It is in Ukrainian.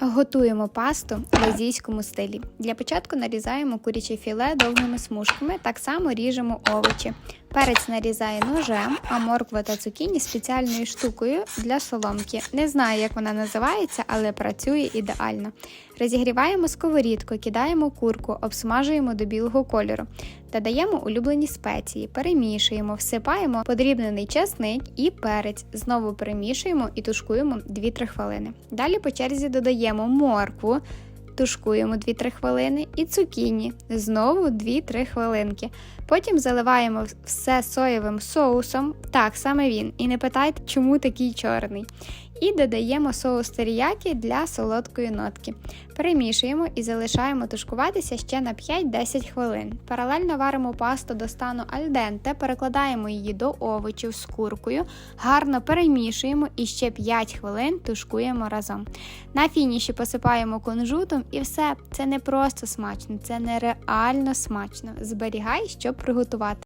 Готуємо пасту в азійському стилі. Для початку нарізаємо куряче філе довгими смужками, так само ріжемо овочі. Перець нарізаю ножем, а морква та цукіні спеціальною штукою для соломки. Не знаю, як вона називається, але працює ідеально. Розігріваємо сковорідку, кидаємо курку, обсмажуємо до білого кольору. Додаємо улюблені спеції, перемішуємо, всипаємо подрібнений чесник і перець. Знову перемішуємо і тушкуємо 2-3 хвилини. Далі по черзі додаємо моркву, тушкуємо 2-3 хвилини і цукіні. Знову 2-3 хвилинки. Потім заливаємо все соєвим соусом, так саме він. І не питайте, чому такий чорний. І додаємо соус теріякі для солодкої нотки. Перемішуємо і залишаємо тушкуватися ще на 5-10 хвилин. Паралельно варимо пасту до стану альденте, перекладаємо її до овочів з куркою, гарно перемішуємо і ще 5 хвилин тушкуємо разом. На фініші посипаємо кунжутом і все. Це не просто смачно, це нереально смачно. Зберігай, щоб приготувати.